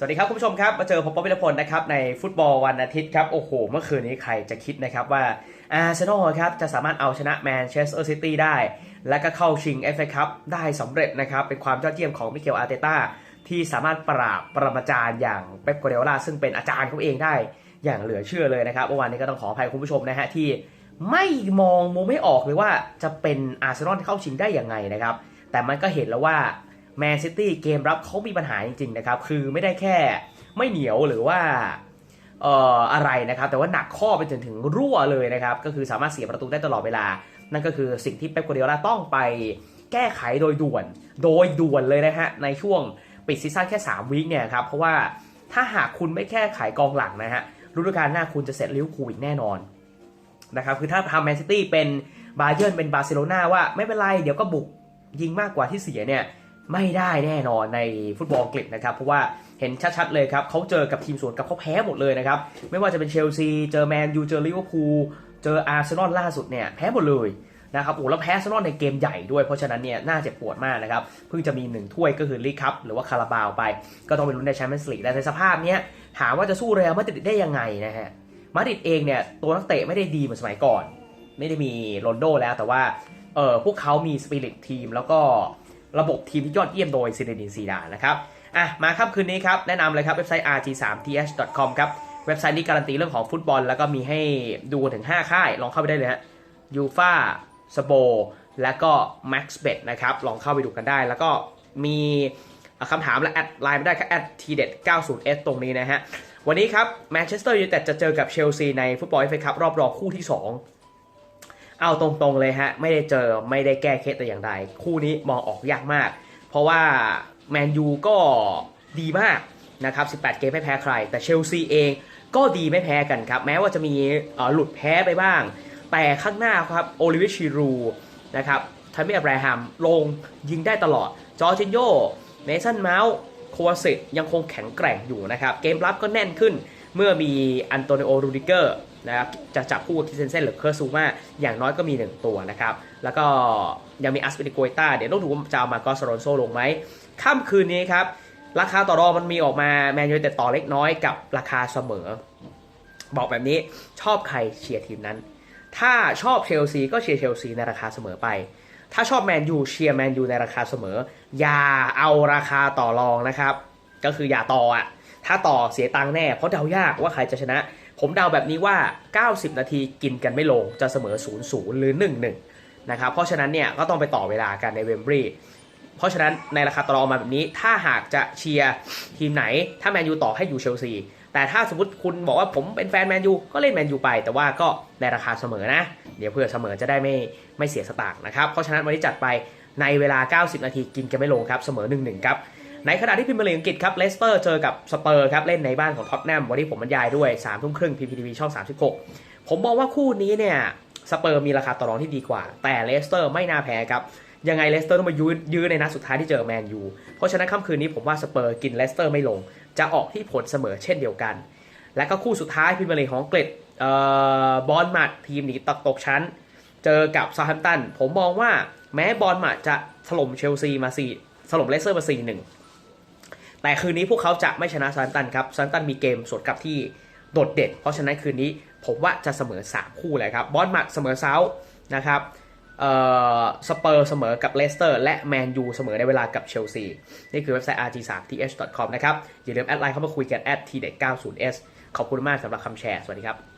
สวัสดีครับคุณผู้ชมครับมาเจอผมป๊อปวิรพลนะครับในฟุตบอลวันอาทิตย์ครับโอ้โห เมื่อคืนนี้ใครจะคิดนะครับว่าอาร์เซนอลครับจะสามารถเอาชนะแมนเชสเตอร์ซิตี้ได้ และก็เข้าชิง FA ครับได้สำเร็จนะครับ เป็นความยอดเยี่ยมของมิเกลอาร์เตต้าที่สามารถปราบปรมาจารย์อย่างเป๊ปโกเดโอลาซึ่งเป็นอาจารย์เขาเองได้อย่างเหลือเชื่อเลยนะครับเมื่อวานนี้ก็ต้องขออภัยคุณผู้ชมนะฮะที่ไม่มองมุมไม่ออกเลยว่าจะเป็นอาร์เซนอลเข้าชิงได้อยังไงนะครับแต่มันก็เห็นแล้วว่า แมนซิตี้เกมรับเขามีปัญหาจริงๆนะครับ คือไม่ได้แค่ไม่เหนียวหรือว่าเอ่ออะไรนะครับ แต่ว่าหนักข้อไปจนถึงรั่วเลยนะครับ ก็คือสามารถเสียประตูได้ตลอดเวลา นั่นก็คือสิ่งที่เป๊ปกัวเดโอลาต้องไปแก้ไขโดยด่วน โดยด่วนเลยนะฮะ ในช่วงปิดซีซั่นแค่ 3วีคเนี่ยครับ เพราะว่าถ้าหากคุณไม่แก้ไขกองหลังนะฮะ ฤดูกาลหน้าคุณจะเสร็จลิเวอร์พูลอีกแน่นอนนะครับ คือถ้าทำแมนซิตี้เป็นบาเยิร์นเป็นบาร์เซโลนาว่าไม่เป็นไร เดี๋ยวก็บุกยิงมากกว่าที่เสียเนี่ย ไม่ได้แน่นอนในฟุตบอลอังกฤษนะครับ เพราะว่าเห็นชัดๆเลยครับเขาเจอกับทีมสวนกับเขาแพ้หมดเลยนะครับ ไม่ว่าจะเป็นเชลซี เจอแมนยูเจอลิเวอร์พูลเจออาร์เซนอลล่าสุดเนี่ยแพ้หมดเลยนะครับโอ้แล้วแพ้อาร์เซนอลในเกมใหญ่ด้วยเพราะฉะนั้นเนี่ยน่าเจ็บปวดมากนะครับ เพิ่งจะมีหนึ่งถ้วยก็คือลีกคัพหรือว่าคาราบาวไป ก็ต้องไปลุ้นในแชมเปี้ยนส์ลีกแต่ในสภาพเนี้ยถามว่าจะสู้เรอัลมาดริดได้ยังไงนะฮะมาดริดเองเนี่ยตัวนักเตะไม่ได้ดีเหมือนสมัยก่อน ไม่ได้มีโรนโดแล้วแต่ว่าเออพวกเขามีสปิริตทีมแล้วก็ ระบบทีมที่ยอดเยี่ยมโดยซิเดนินซีดานนะครับอะมาครับคืนนี้ครับแนะนำเลยครับเว็บไซต์ rg3th.com ครับเว็บไซต์นี้การันตีเรื่องของฟุตบอล แล้วก็มีให้ดูถึง 5 ค่าย ลองเข้าไปได้เลยฮะยูฟาสโบแล้วก็ MaxBet นะครับ ลองเข้าไปดูกันได้ แล้วก็มีคำถามและแอดไลน์ไม่ได้ครับแอดทีเด็ด 90s ตรงนี้นะฮะ วันนี้ครับแมนเชสเตอร์ยูไนเต็ดจะเจอกับเชลซีในฟุตบอลเอฟเอคัพรอบรองคู่ที่ 2 เอาตรงๆเลยฮะ ไม่ได้เจอไม่ได้แก้เคล็ดแต่อย่างใด คู่นี้มองออกยากมาก เพราะว่าแมนยูก็ดีมากนะครับ 18 เกมไม่แพ้ใคร แต่เชลซีเองก็ดีไม่แพ้กันครับ แม้ว่าจะมีหลุดแพ้ไปบ้าง แต่ข้างหน้าครับโอลิเวชิรูนะครับทามิอับราฮัมลงยิงได้ตลอด จอร์จินโยเนสันเมาส์โควาสิตยังคงแข็งแกร่งอยู่นะครับ เกมรับก็แน่นขึ้น เมื่อมีอันโตนิโอรูดิเกอร์นะครับจะจับคู่กับคิเซนเซนหรือเคอร์ซูมาอย่างน้อยก็มี 1 ตัวนะครับ แล้วก็ยังมีอัสเปริโกต้าเดี๋ยวต้องดูว่าจะเอามาก็สโรนโซลงไหมค่ำคืนนี้ครับ ราคาต่อรองมันมีออกมาแมนยูแต่ต่อเล็กน้อยกับราคาเสมอ บอกแบบนี้ชอบใครเชียร์ทีมนั้น ถ้าชอบเชลซีก็เชียร์เชลซีในราคาเสมอไป ถ้าชอบแมนยูเชียร์แมนยูในราคาเสมอ อย่าเอาราคาต่อรองนะครับ ก็คืออย่าต่ออะ ถ้าต่อเสียตังค์แน่ เพราะเดายากว่าใครจะชนะ ผมเดาแบบนี้ว่า 90 นาทีกินกันไม่ลง จะเสมอ 0-0 หรือ 1-1 นะครับ เพราะฉะนั้นเนี่ยก็ต้องไปต่อเวลากันในเวมบรีเพราะฉะนั้นในราคาต่อรอมาแบบนี้ ถ้าหากจะเชียร์ทีมไหน ถ้าแมนยูต่อให้อยู่เชลซี แต่ถ้าสมมติคุณบอกว่าผมเป็นแฟนแมนยูก็เล่นแมนยูไป แต่ว่าก็ในราคาเสมอนะ เดี๋ยวเพื่อเสมอจะได้ไม่ไม่เสียสตางค์นะครับ เพราะฉะนั้นวันนี้จัดไปในเวลา 90 นาทีกินกันไม่ลงครับ เสมอ 1-1 ครับ ในขณะที่พิมพ์ลีกอังกฤษครับเลสเตอร์เจอกับสเปอร์ครับเล่นในบ้านของท็อตแนมวันนี้ผมบรรยายด้วย3ามทุ่มครึ่งพีพีทีวีช่อง 36 ผมมองว่าคู่นี้เนี่ยสเปอร์มีราคาต่อรองที่ดีกว่า แต่เลสเตอร์ไม่น่าแพ้ครับยังไงเลสเตอร์ต้องมายื้อในนัดสุดท้ายที่เจอแมนยูเพราะฉะนั้นค่ำคืนนี้ผมว่าสเปอร์กินเลสเตอร์ไม่ลง จะออกที่ผลเสมอเช่นเดียวกัน และก็คู่สุดท้ายพรีเมียร์ลีกของอังกฤษเอ่อบอลมัดทีมหนีตกตกชั้น เจอกับซาแฮมตันผมมองว่าแม้บอลมัดจะถล่มเชลซีมาสี่ถล่มเลสเตอร์มาสี่หนึ่ง แต่คืนนี้พวกเขาจะไม่ชนะซาแฮมป์ตันครับซาแฮมป์ตันมีเกมสวนกลับที่โดดเด่น เพราะฉะนั้นคืนนี้ผมว่าจะเสมอ 3 คู่เลยครับบอลมัดเสมอเซาท์นะครับเอ่อสเปอร์เสมอกับเลสเตอร์ และแมนยูเสมอในเวลากับเชลซี นี่คือเว็บไซต์ rg3th.com นะครับ อย่าลืมแอดไลน์เข้ามาคุยกัน t d 90s ขอบคุณมากสำหรับคำแชร์ สวัสดีครับ